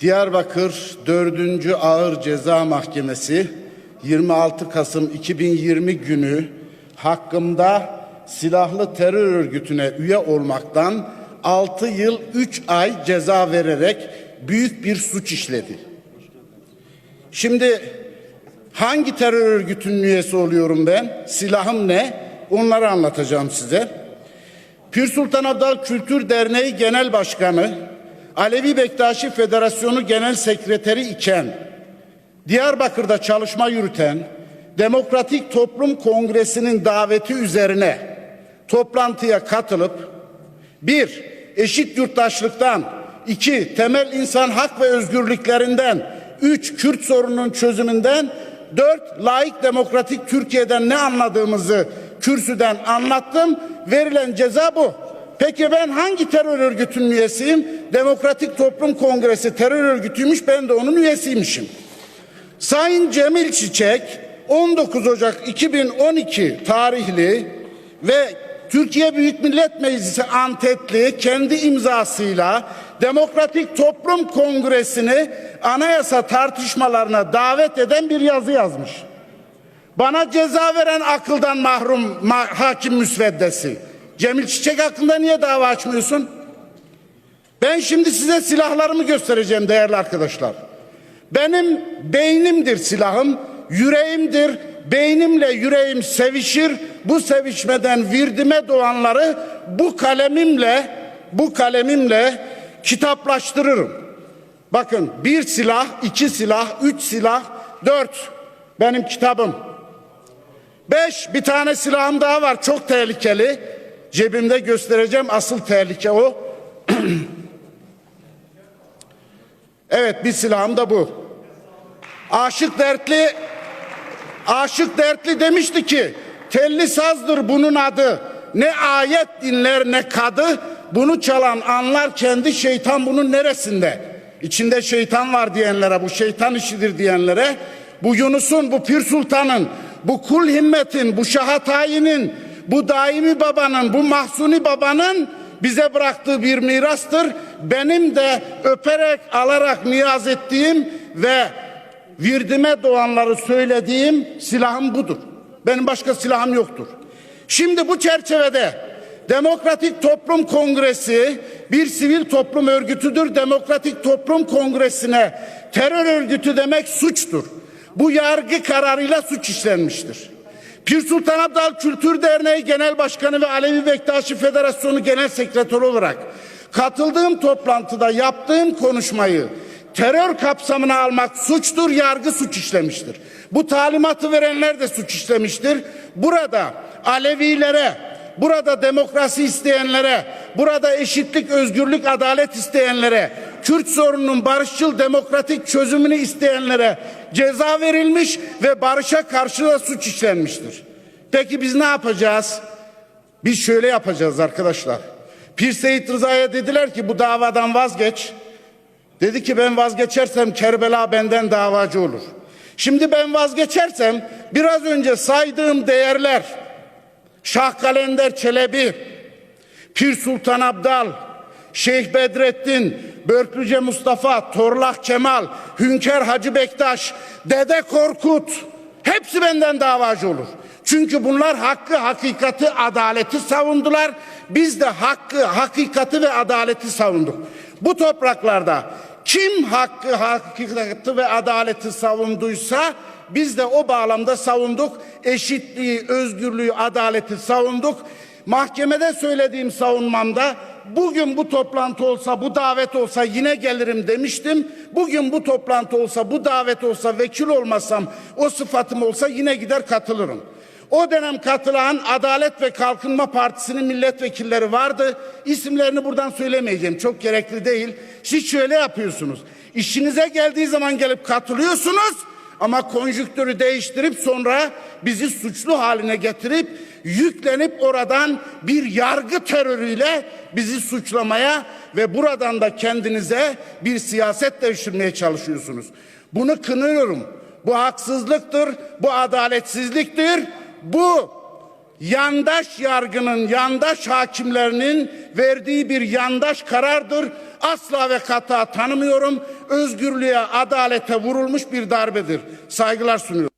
Diyarbakır 4. Ağır Ceza Mahkemesi 26 Kasım 2020 günü hakkımda silahlı terör örgütüne üye olmaktan 6 yıl 3 ay ceza vererek büyük bir suç işledi. Şimdi hangi terör örgütünün üyesi oluyorum ben? Silahım ne? Onları anlatacağım size. Pür Sultan Abdal Kültür Derneği Genel Başkanı, Alevi Bektaşi Federasyonu Genel Sekreteri iken, Diyarbakır'da çalışma yürüten Demokratik Toplum Kongresi'nin daveti üzerine toplantıya katılıp bir, eşit yurttaşlıktan, iki, temel insan hak ve özgürlüklerinden, üç, Kürt sorununun çözümünden, dört, laik demokratik Türkiye'den ne anladığımızı kürsüden anlattım. Verilen ceza bu. Peki ben hangi terör örgütünün üyesiyim? Demokratik Toplum Kongresi terör örgütüymüş, ben de onun üyesiymişim. Sayın Cemil Çiçek 19 Ocak 2012 tarihli ve Türkiye Büyük Millet Meclisi Antetli kendi imzasıyla Demokratik Toplum Kongresi'ni anayasa tartışmalarına davet eden bir yazı yazmış. Bana ceza veren akıldan mahrum ma- hakim müsveddesi. Cemil Çiçek hakkında niye dava açmıyorsun? Ben şimdi size silahlarımı göstereceğim değerli arkadaşlar. Benim beynimdir silahım, yüreğimdir. Beynimle yüreğim sevişir. Bu sevişmeden virdime doğanları bu kalemimle, bu kalemimle kitaplaştırırım. Bakın bir silah, iki silah, üç silah, dört benim kitabım. Beş bir tane silahım daha var çok tehlikeli. Cebimde göstereceğim asıl tehlike o. Evet bir silahım da bu. Aşık dertli Aşık dertli demişti ki telli sazdır bunun adı. Ne ayet dinler ne kadı. Bunu çalan anlar kendi şeytan bunun neresinde? İçinde şeytan var diyenlere bu şeytan işidir diyenlere bu Yunus'un bu Pir Sultan'ın bu kul himmetin bu şahatayinin bu daimi babanın bu mahsuni babanın bize bıraktığı bir mirastır. Benim de öperek alarak niyaz ettiğim ve virdime doğanları söylediğim silahım budur. Benim başka silahım yoktur. Şimdi bu çerçevede Demokratik Toplum Kongresi bir sivil toplum örgütüdür. Demokratik Toplum Kongresi'ne terör örgütü demek suçtur. Bu yargı kararıyla suç işlenmiştir. Pir Sultan Abdal Kültür Derneği Genel Başkanı ve Alevi Bektaşi Federasyonu Genel Sekreteri olarak katıldığım toplantıda yaptığım konuşmayı terör kapsamına almak suçtur, yargı suç işlemiştir. Bu talimatı verenler de suç işlemiştir. Burada Alevilere, burada demokrasi isteyenlere, burada eşitlik, özgürlük, adalet isteyenlere, Kürt sorununun barışçıl demokratik çözümünü isteyenlere ceza verilmiş ve barışa karşı da suç işlenmiştir. Peki biz ne yapacağız? Biz şöyle yapacağız arkadaşlar. Pir Seyit Rıza'ya dediler ki bu davadan vazgeç. Dedi ki ben vazgeçersem Kerbela benden davacı olur. Şimdi ben vazgeçersem biraz önce saydığım değerler Şah Kalender Çelebi, Pir Sultan Abdal, Şeyh Bedrettin, Börklüce Mustafa, Torlak Kemal, Hünkar Hacı Bektaş, Dede Korkut hepsi benden davacı olur. Çünkü bunlar hakkı, hakikati, adaleti savundular. Biz de hakkı, hakikati ve adaleti savunduk. Bu topraklarda kim hakkı, hakikati ve adaleti savunduysa biz de o bağlamda savunduk. Eşitliği, özgürlüğü, adaleti savunduk. Mahkemede söylediğim savunmamda bugün bu toplantı olsa, bu davet olsa yine gelirim demiştim. Bugün bu toplantı olsa, bu davet olsa, vekil olmasam, o sıfatım olsa yine gider katılırım. O dönem katılan Adalet ve Kalkınma Partisi'nin milletvekilleri vardı. İsimlerini buradan söylemeyeceğim. Çok gerekli değil. Siz şöyle yapıyorsunuz. İşinize geldiği zaman gelip katılıyorsunuz ama konjüktürü değiştirip sonra bizi suçlu haline getirip yüklenip oradan bir yargı terörüyle bizi suçlamaya ve buradan da kendinize bir siyaset devşirmeye çalışıyorsunuz. Bunu kınıyorum. Bu haksızlıktır, bu adaletsizliktir. Bu yandaş yargının, yandaş hakimlerinin verdiği bir yandaş karardır. Asla ve kata tanımıyorum. Özgürlüğe, adalete vurulmuş bir darbedir. Saygılar sunuyorum.